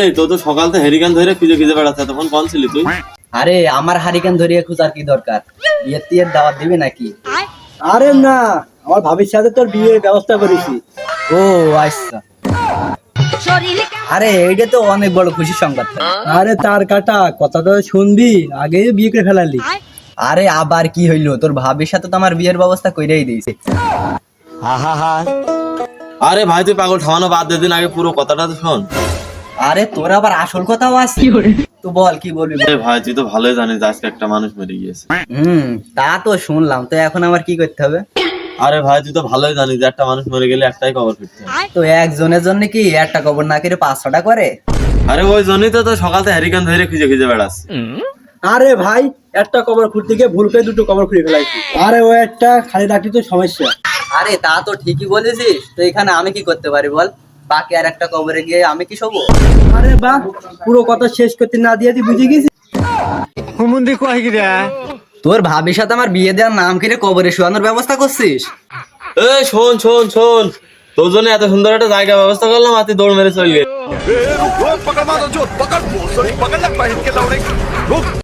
এই তো তো সকাল থেকে হেরিকান ধরে খুঁজে খুঁজে বেড়াচ্ছে তখন কোন ছিলি তুই? আরে আমার হারিকেন ধরিয়ে খুঁজার কি দরকার? বিয়ের টিয়ের দাওয়াত দিবি নাকি? আরে না আমার ভাবির সাথে তোর বিয়ের ব্যবস্থা করেছি। ও আচ্ছা। আরে এইটা তো অনেক বড় খুশির সংবাদ। আরে তার কাটা কথা তো শুনবি আগেই বিয়ে করে ফেলালি। আরে আবার কি হইল? তোর ভাবির সাথে তো আমার বিয়ের ব্যবস্থা কইরাই দিয়েছে। আরে ভাই তুই পাগল ঠাওয়ানো বাদ দে দিন আগে পুরো কথাটা তো শোন। আরে তোর আবার আসল কথাও আছে। তো বল কি বলবি? বল। ভাই তুই তো ভালোই জানিস যে আজকে একটা মানুষ মরে গিয়েছে। হুম তা তো শুনলাম। তো এখন আমার কি করতে হবে? আরে ভাই তুই তো ভালোই জানিস যে একটা মানুষ মরে গেলে একটাই কবর ফিরতে হয়। তো একজনের জন্য কি একটা কবর না করে পাঁচশোটা করে? আরে ওই জন্যই তো তো সকাল থেকে হেরিকান ধরে খুঁজে খুঁজে বেড়াচ্ছে। আরে ভাই একটা কবর খুঁড়তে গিয়ে ভুল করে দুটো কবর খুঁড়ে ফেলাইছি। আরে ও একটা খালি রাখি তো সমস্যা। আরে তা তো ঠিকই বলেছিস। তো এখানে আমি কি করতে পারি বল? বাকি আর একটা কবরে গিয়ে আমি কি শোবো? আরে বাহ পুরো কথা শেষ করতে না দিয়ে তুই বুঝে গেছিস তোর ভাবির সাথে আমার বিয়ে দেওয়ার নাম কিনে কবরে শোয়ানোর ব্যবস্থা করছিস? এ শোন শোন শোন। তোর জন্য এত সুন্দর একটা জায়গা ব্যবস্থা করলাম আর তুই দৌড় মেরে চলে গেলি।